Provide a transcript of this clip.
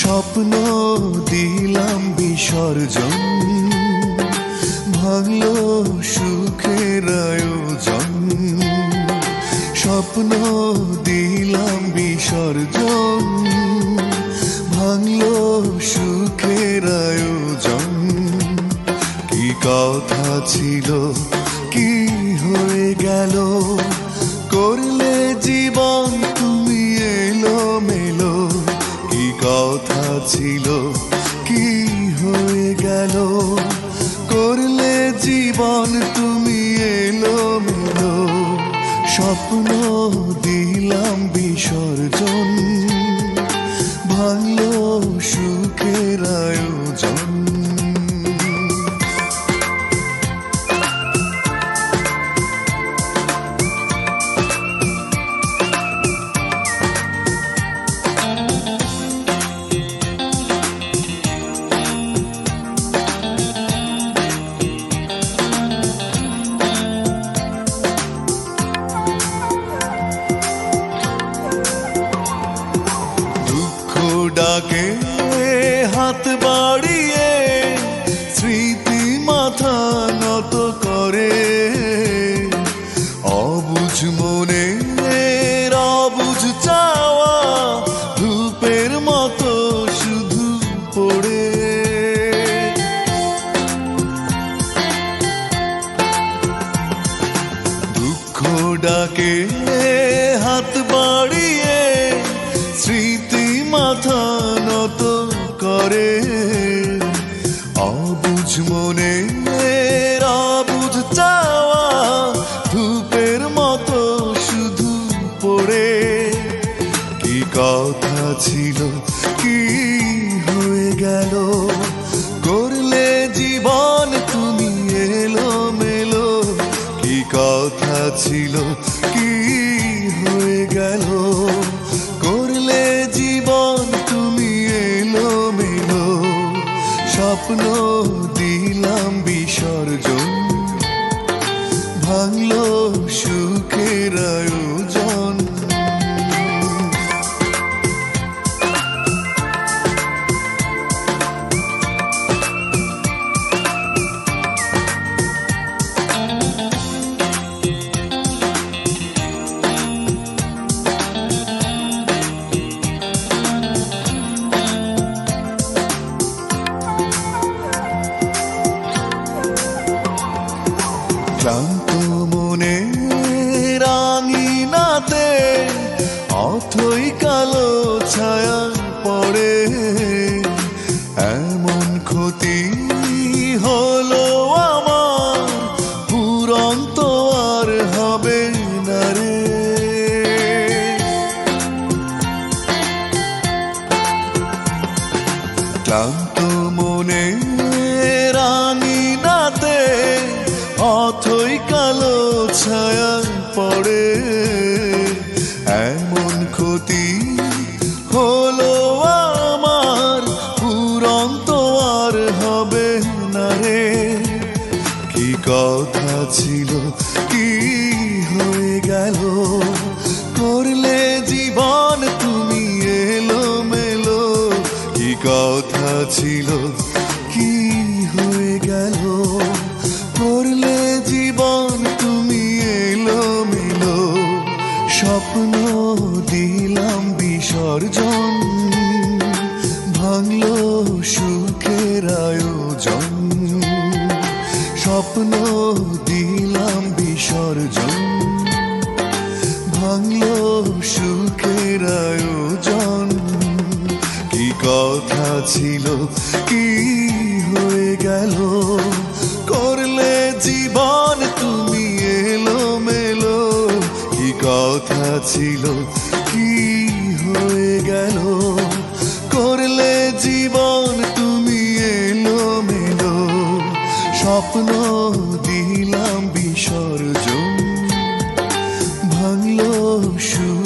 স্বপ্ন দিলাম বিসর্জন ভাঙলো সুখের আয়োজন। স্বপ্ন দিলাম বিসর্জন। ভাঙলো সুখের আয়োজন। কি কথা ছিল, কি হয়ে গেল? করলে জীবন তুমি এলো মেলো কি কথা ছিল, কি হয়ে গেল? করলে জীবন তুমি স্বপ্ন দিলাম বিসর্জন। করে। অবুঝ মনে অবুঝ চাওয়া, ধূপের মতো শুধু পড়ে। কি কথা ছিল, কি হয়ে গেল? করলে জীবন তুমি এলো মেলো কি কথা ছিল স্বপ্ন দিলাম বিসর্জন ভাঙল সুখের আয়োজন। ক্লান্ত মনে রাঙিনাতে অথই কালো ছায়া পড়ে। এমন ক্ষতি হলো আমার, পুরন্ত আর হবে না রে। ক্লান্ত গেল করলে জীবন তুমি এলো মেলো কি কথা ছিল, কি হয়ে গেল? করলে জীবন তুমি এলো মেলো স্বপ্ন দিলাম বিসর্জন, ভাঙলো সুখের আয়োজন। স্বপ্ন দিলাম বিসর্জন। ভাঙলো সুখের আয়োজন। কি কথা ছিল, কি হয়ে গেল? করলে জীবন তুমি এলো মেলো কি কথা ছিল, কি হয়ে গেল? করলে জীবন তুমি এলো মেলো স্বপ্ন দিলাম বিসর্জন। ভাঙলো komşu